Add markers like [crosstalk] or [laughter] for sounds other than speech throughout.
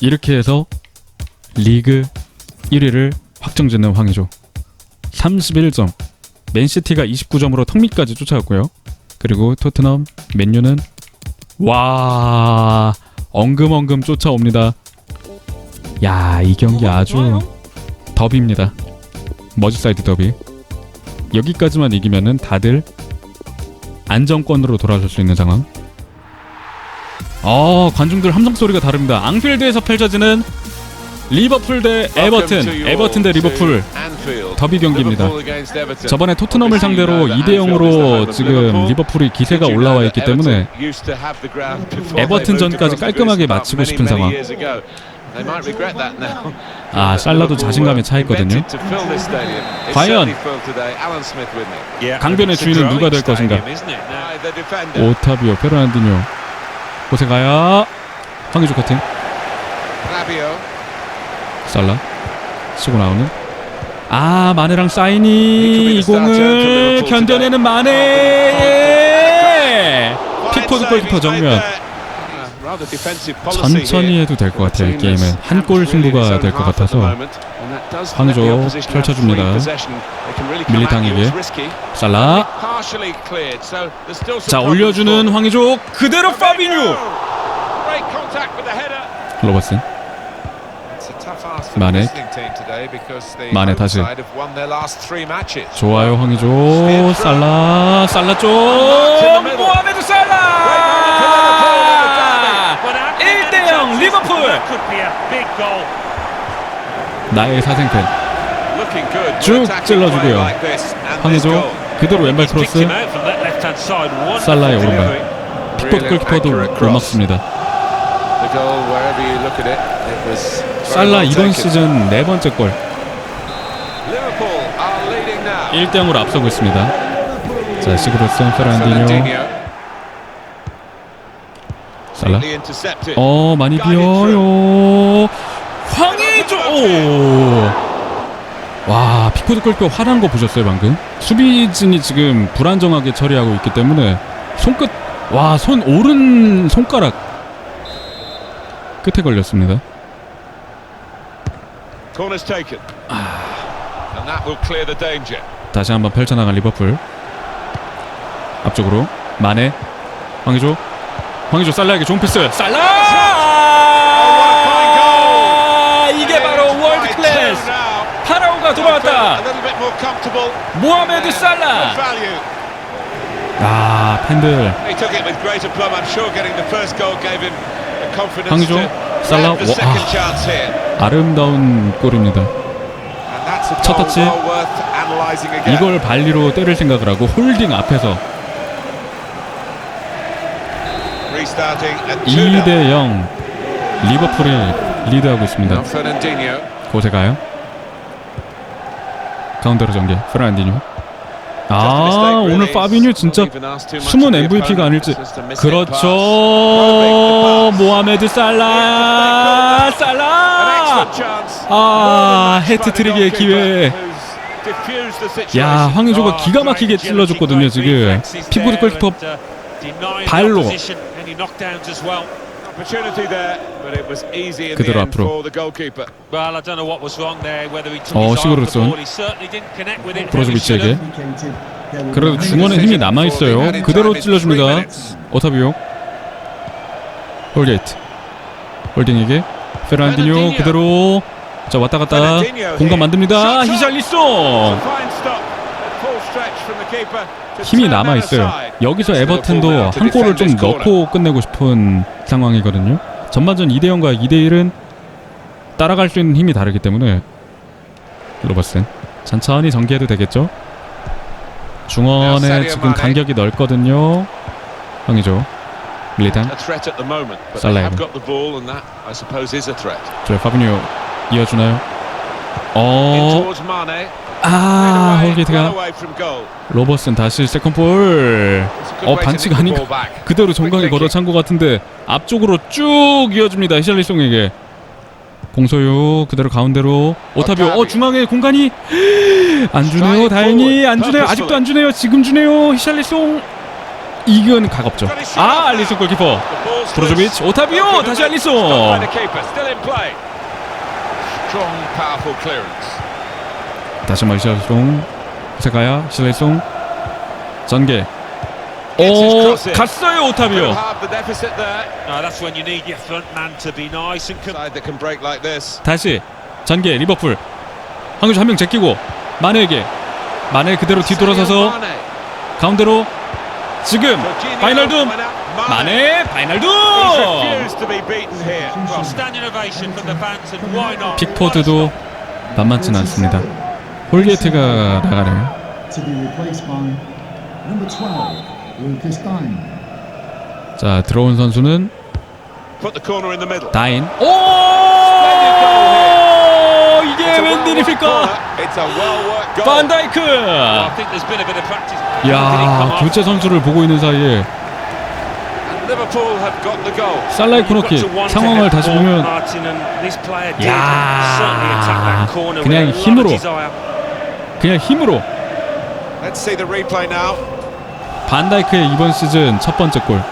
이렇게 해서 리그 1위를 확정짓는 황의조. 31점. 맨시티가 29점으로 턱밑까지 쫓아갔고요. 그리고 토트넘 맨유는 와 엉금엉금 쫓아옵니다. 야 이 경기 아주 더비입니다. 머지사이드 더비. 여기까지만 이기면은 다들 안정권으로 돌아설 수 있는 상황 어 관중들 함성 소리가 다릅니다. 앙필드에서 펼쳐지는 리버풀 대 에버튼. 에버튼 대 리버풀. 더비 경기입니다. 저번에 토트넘을 상대로 2대 0으로 지금 리버풀이 기세가 올라와 있기 때문에 에버튼 전까지 깔끔하게 마치고 싶은 상황. 아 살라도 자신감에 차 있거든요. 과연 강변의 주인은 누가 될 것인가? 오타비오 페르난디뇨 고세가야 황의조 커팅. 살라. 치고 나오는. 아 마네랑 사인이 이 공을 견뎌내는 마네. 픽포드 골키퍼 정면 천천히 해도 될 것 같아요 이 게임은. 한 골 승부가 될 것 같아서 황의조 펼쳐줍니다. 밀리탕에게. 살라. 자 올려주는 황의조. 그대로 파비뉴. 로버슨. 마네. 마네 다시. 좋아요 황의조. 살라. 살라 쪽. 모하메드 살라 1대0 리버풀. 나의 사생팬. 쭉 찔러주고요. 황의조 그대로 왼발 크로스. 살라의 오른발. 픽포드 골키퍼도 못 막습니다. 살라 이번 시즌 네 번째 골. 1대0으로 앞서고 있습니다. 자 시그로슨 페란디뇨 살라 어 많이 비어요. 황의조! 오. 와 픽포드 골키퍼 화난 거 보셨어요 방금? 수비진이 지금 불안정하게 처리하고 있기 때문에 손끝 와 손 오른 손가락 끝에 걸렸습니다. Danger. 다시 한번 펼쳐나간 리버풀. 앞쪽으로. 마네 황의조 황의조 살라에게 좋은 패스 살라 이게 바로 월드 클래스 파라오가 돌아왔다. 모하메드 살라. 아 팬들 to 살라, 와, 아. 아름다운 골입니다 첫 터치. 이걸 발리로 때릴 생각을 하고 홀딩 앞에서 2 2대 0 리버풀이 리드하고 있습니다 Fernandinho. 곳에 가요. 가운데로 전개. 프란디뉴. 아 오늘 파비뉴 진짜 숨은 MVP가 아닐지. 그렇죠. 모하메드 살라 살라. 아 헤트트릭의 기회. 야 황의조가 기가 막히게 찔러줬거든요 지금. 피고드 골키퍼 발로. Opportunity there, but it was easy in 그대로 the end 앞으로. for the goalkeeper. Well, I don't know what was wrong there. Whether he took 어, his eye off the ball, he certainly didn't connect with it. have. 그래도 중원에 힘이 남아 있어요. 그대로 찔러줍니다. 오타비오. 홀게이트. 홀딩에게 페란디뉴 그대로 자 왔다 갔다 공간 만듭니다. 히샬리송 힘이 남아 있어요. 여기서 에버튼도 한 골을 좀 넣고 끝내고 싶은 상황이거든요. 전반전 2대 0과 2대 1은 따라갈 수 있는 힘이 다르기 때문에 로버슨 천천히 전개해도 되겠죠. 중원에 지금 간격이 넓거든요. 황이죠. 밀리탄 threat. 저 파비뉴 이어주나요? 어. 아, goal. 로버슨 다시 세컨볼. 어, 반칙 아닌가? 그대로 정강이 걷어찬 것 같은데 앞쪽으로 쭉 이어줍니다. 히샬리송에게 공소유 그대로 가운데로 오타비오. 어 중앙에 공간이 [gasps] 안 주네요. 다행히 안 주네요. 아직도 안 주네요. 지금 주네요. 히샬리송 이건 가깝죠. 아 알리송 골키퍼 브로조비치 오타비오 다시 알리송. Strong, powerful clearance. 다시 한번 실레송 세가야 실레송 전개. 오 갔어요 오타비오. Half the deficit there. No, that's when you need your front man to be nice and com- Side that can break like this. 다시 전개 리버풀 황규주 한명 제끼고 마네에게 마네 그대로 뒤돌아서서. 가운데로 지금 out. 마네 not? 픽포드도 만만치는 않습니다. 홀게이트가 나가네요. to be replaced by number 12, Lucas Dine. 자 들어온 선수는. 다인. 오 이게 웬일입니까? goal. 반다이크. 야? 교체 선수를 보고 있는 사이에 And Liverpool have got the goal. 살라의 코너킥 상황을 다시 보면 야, 그냥 힘으로. 그냥 힘으로 Let's see the replay now. 반다이크의 이번 시즌 첫 번째 골.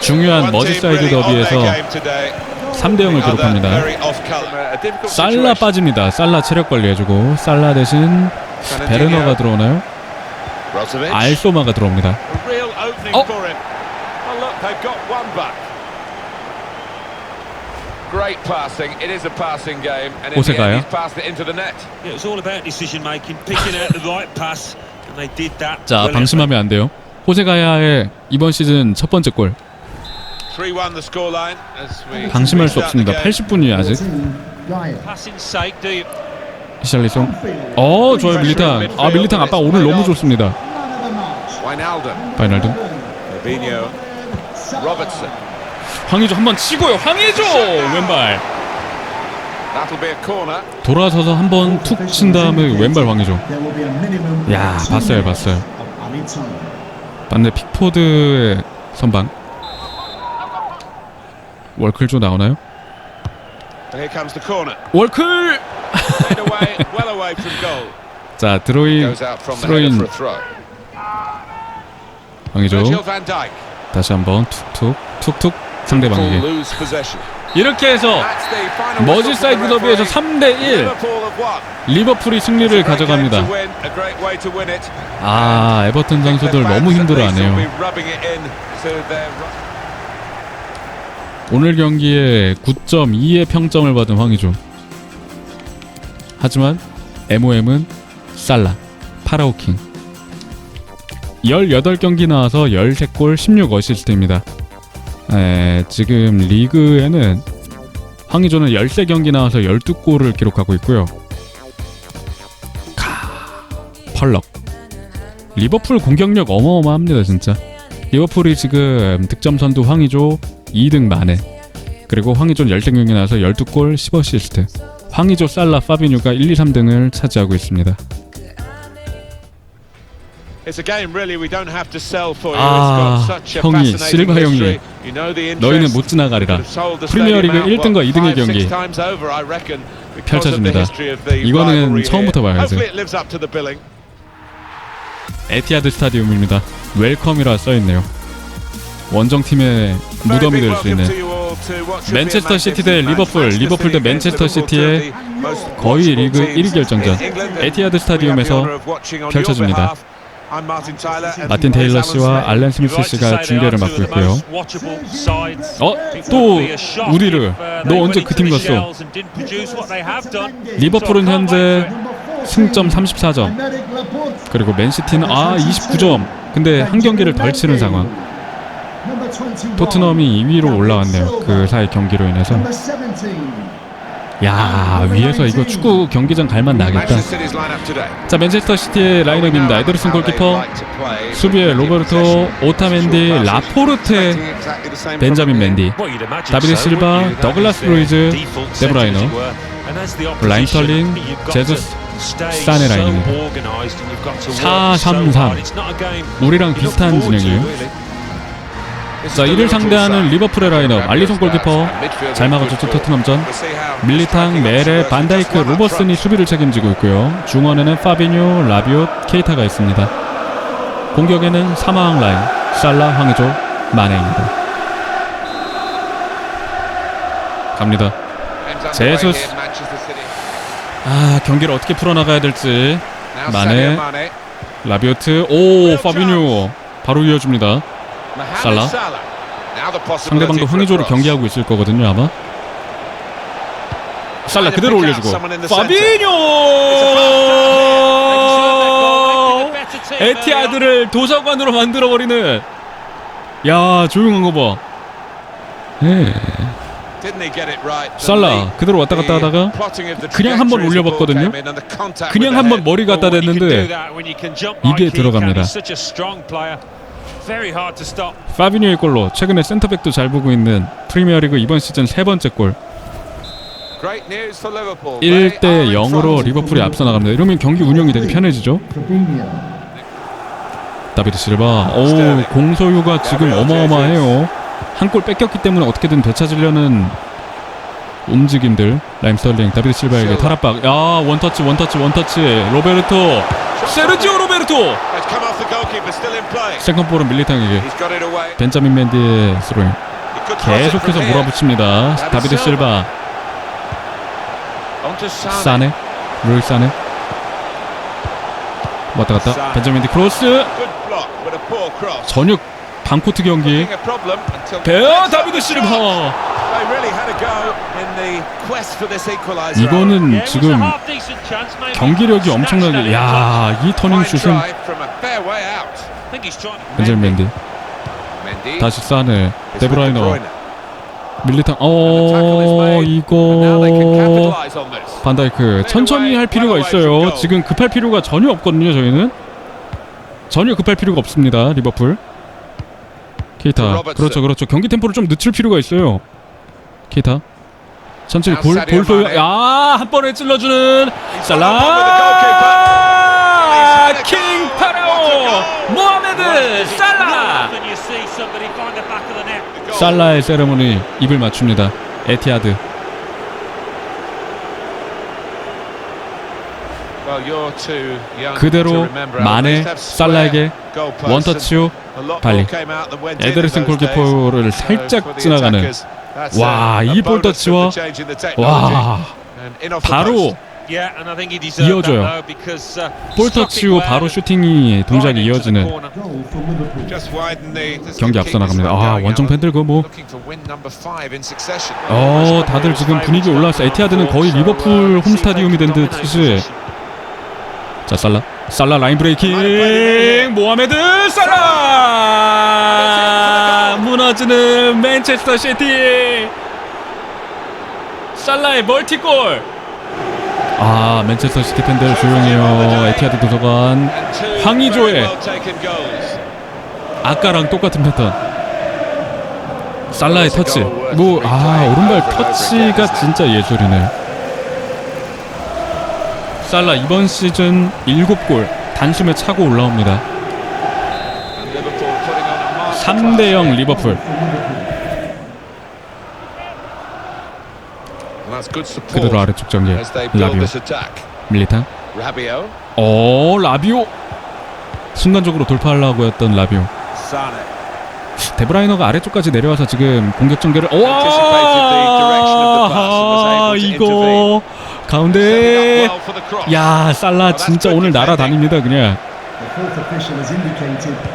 중요한 머지사이드 더비에서 game today. 3대 0을 The other 기록합니다. 살라. 빠집니다. 살라 체력 관리해주고 살라 대신 베르너가 들어오나요? 알소마가 들어옵니다. A they've got one back. Great passing. It is a passing game, and in the end, he's passed it into the net. Yeah, it was all about decision making, picking out the right pass, and they did that. 자. 방심하면 안 돼요. 호세가야의 이번 시즌 첫 번째 골. 3-1 the scoreline. As we 방심할 수 없습니다. game. 80분이 아직. 14, Gaia. Passing sake, do you? 히샬리송. 어 좋아요 밀리탕. 아 밀리탕 아빠 오늘 너무 좋습니다. 파이널드. Robertson. 황의조 한번 치고요. 황의조 왼발. 돌아서서 한번 툭 친 다음에 왼발 황의조. 야 봤어요 봤어요. 반대 픽포드의 선방. 월클조 나오나요? And here comes the corner. 월클. 자 드로인 throw. 황의조. 다시 한번 툭툭 툭툭 상대방에게. 이렇게 해서 머지사이드 더비에서 referee. 3대 1 Liverpool have won. 리버풀이 승리를 가져갑니다. 아 에버튼 선수들 너무 힘들어하네요. 오늘 경기에 9.2의 평점을 받은 황의조. 하지만 MOM은 살라, 파라오킹. 18경기 나와서 13골 16어시스트입니다. 에, 지금 리그에는 황의조는 13경기 나와서 12골을 기록하고 있고요. 가, 펄럭. 리버풀 공격력 어마어마합니다, 진짜. 리버풀이 지금 득점 선두 황의조 2등 만에 그리고 황의조 10경기 나와서 12골 10어시스트 황의조 살라 파비뉴가 1, 2, 3등을 차지하고 있습니다 아, 형이, 실바. 형이. 너희는. 못 지나가리라 프리미어리그 stadium out, 1등과 what, 2등의 five, 경기 펼쳐집니다. 이거는 처음부터. 봐야죠. 에티하드 스타디움입니다 웰컴이라 써있네요 원정팀의 무덤이 될 수 있는 맨체스터 시티 대 리버풀, 리버풀 대 맨체스터 시티의 거의 리그 1위 결정전 에티하드 스타디움에서 펼쳐집니다. 마틴 테일러 씨와 알렌 스미스 씨가 중계를 맡고 있고요. 어? 또 우리를 너 언제 그 팀 갔어? 리버풀은 현재 승점 34점 Medic Laporte. 그리고 맨시티는 아 29점 근데 한 경기를 덜 치는 상황 Number 21. 토트넘이 2위로 올라왔네요 그 사이 경기로 인해서 Number 17. 야 위에서 이거 축구 경기장 갈만 나겠다. 자 맨체스터 시티의 라인업입니다. 에드르슨 골키퍼 수비에 로베르토 오타멘디 라포르테 벤자민 맨디 다비드 실바 더글라스 루이즈 데브라이너 라임 스털링 제zus 사네 라인입니다. 4-3-3 우리랑 비슷한 진영이에요 자 이를 상대하는 리버풀의 라인업. 알리송 골키퍼. 잘 막아줬죠 토트넘전. 밀리탕, 메레, 반다이크, 로버슨이 수비를 책임지고 있고요. 중원에는 파비뉴, 라비옷, 케이타가 있습니다. 공격에는 사마왕 라인 살라, 황의조, 마네입니다. 갑니다. 제수스. 아 경기를 어떻게 풀어나가야 될지. 마네. 라비오트. 오 파비뉴. 바로 이어줍니다. 살라. 상대방도 황의조로 경기하고 있을 거거든요 아마. 살라 그대로 올려주고 파비뉴 에티아드를 도서관으로 만들어 버리는 야 조용한 거 봐. 네. 살라 그대로 왔다 갔다 하다가 그냥 한번 올려봤거든요. 그냥 한번 머리 갖다 댔는데 입에 들어갑니다. 파비뉴의 골로 최근에 센터백도 잘 보고 있는 프리미어리그 이번 시즌 세 번째 골. 1대 0으로 리버풀이 앞서 나갑니다. 이러면 경기 운영이 되게 편해지죠. 다비드 실바. 오 공소유가 지금 어마어마해요. 한 골 뺏겼기 때문에 어떻게든 되찾으려는 움직임들. 라임 스털링 다비드 실바에게 탈압박. 야 원터치 원터치 원터치. 로베르토. 세르지오 로베르토. 세컨볼은 밀리탕에게. 벤자민 맨디의 스로잉. 계속해서 몰아붙입니다. 다비드 실바. 사네. 루이 사네. 왔다 갔다. 벤자민 디 크로스. 전역 반코트 경기. 베어 다비드 실바 이거는 지금 경기력이 엄청나게 야 이 터닝 슛은 벤자민 맨디 다시 사네 데브라이너 밀리탕. 어 이거 반다이크 천천히 할 필요가 있어요. 지금 급할 필요가 전혀 없거든요 저희는. 전혀 급할 필요가 없습니다 리버풀. 케이타. 그렇죠 그렇죠. 경기 템포를 좀 늦출 필요가 있어요 케이타. 천천히 아, 볼, 사디오 볼 소유. 야한 번에 찔러주는 살라. 킹 파라오. 모하메드 살라. 살라의 세레모니 입을 맞춥니다. 에티아드. 그대로 마네 살라에게 원터치 후 발리. 에데르슨 골키퍼를 살짝 지나가는 와, 이 볼터치와 와 바로 이어져요. 볼터치 후 바로 슈팅이 동작이 이어지는. 경기 앞서 나갑니다. 아 원정 팬들 그뭐 어, 다들 지금 분위기 올라왔어. 에티하드는 거의 리버풀 홈 스타디움이 된 듯이. 자, 살라. 살라 라인 브레이킹. 모하메드 살라! 무너지는 맨체스터 시티. 살라의 멀티골. 아, 맨체스터 시티 팬들 조용해요. 에티하드 도서관. 황의조의 아까랑 똑같은 패턴. 살라의 터치. 뭐, 아, 오른발 터치가 진짜 예술이네. 살라 이번 시즌 7골 단숨에 차고 올라옵니다. 3대 0 리버풀. 그대로 아래쪽 전개. 라비오. 밀리탄. 어, 라비오. 순간적으로 돌파하려고 했던 라비오. 데브라이너가 아래쪽까지 내려와서 지금 공격 전개를 와! 아, 이거 가운데 야, 살라 진짜 오늘 날아다닙니다, 그냥.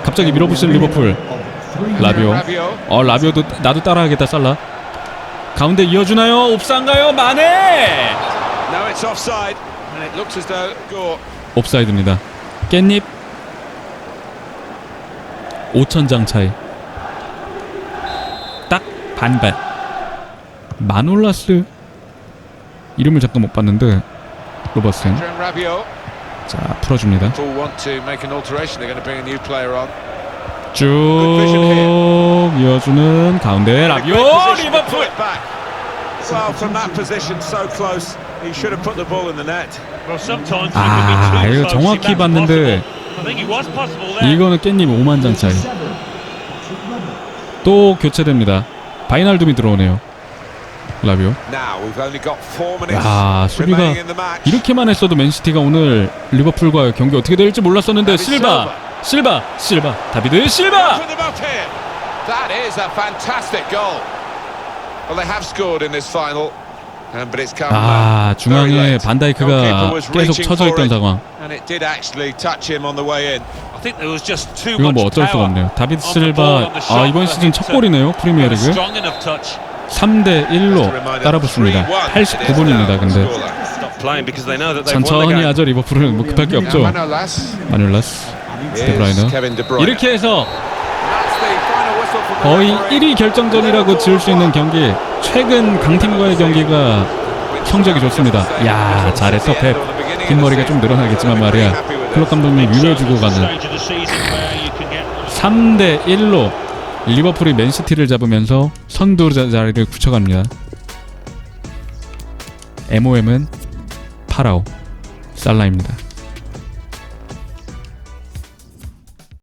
갑자기 밀어붙인 리버풀. 라비오. 어, 라비오도 나도 따라하겠다, 살라. 가운데 이어주나요? 옵사인가요? 마네! 옵사이드입니다. 깻잎 5천장 차이. 딱 반반. 마놀라스 이름을 잠깐 못 봤는데 로버슨 자 풀어줍니다. 쭉 이어주는 가운데 라비오 리버풀. 아 이거 정확히 봤는데 이거는 깻잎 5만 장 차이. seven. 또 교체됩니다. 바이날둠이 들어오네요. 라비오. 야 수비가. 이렇게만 했어도 맨시티가 오늘 리버풀과 경기 어떻게 될지 몰랐었는데 실바. 실바 실바 다비드 실바 That is a fantastic goal. Well, they have scored in this final. Um, but it's come 아 uh, 중앙에. 반다이크가 계속 쳐져 있던 상황 이건 뭐 어쩔 수가 없네요 다비드 실바 아 이번 시즌 첫 골이네요 프리미어리그 strong enough touch. 3대 1로 따라 붙습니다 89분입니다 근데 천천히. 하죠 리버풀은 뭐 급할 게 없죠. 마눌라스 데브라이너. 이렇게 해서 That's the final whistle from the 거의 referee. 1위 결정전이라고 지을 수 있는 경기 최근 강팀과의 경기가 성적이 좋습니다 야 잘했어 펩 뒷머리가 좀 늘어나겠지만 말이야 클럽 감독님 위로해주고 가는 Stage of the season where you can get 3대 1로 리버풀이 맨시티를 잡으면서 선두 자- 자리를 굳혀갑니다. MOM은 파라오 살라입니다.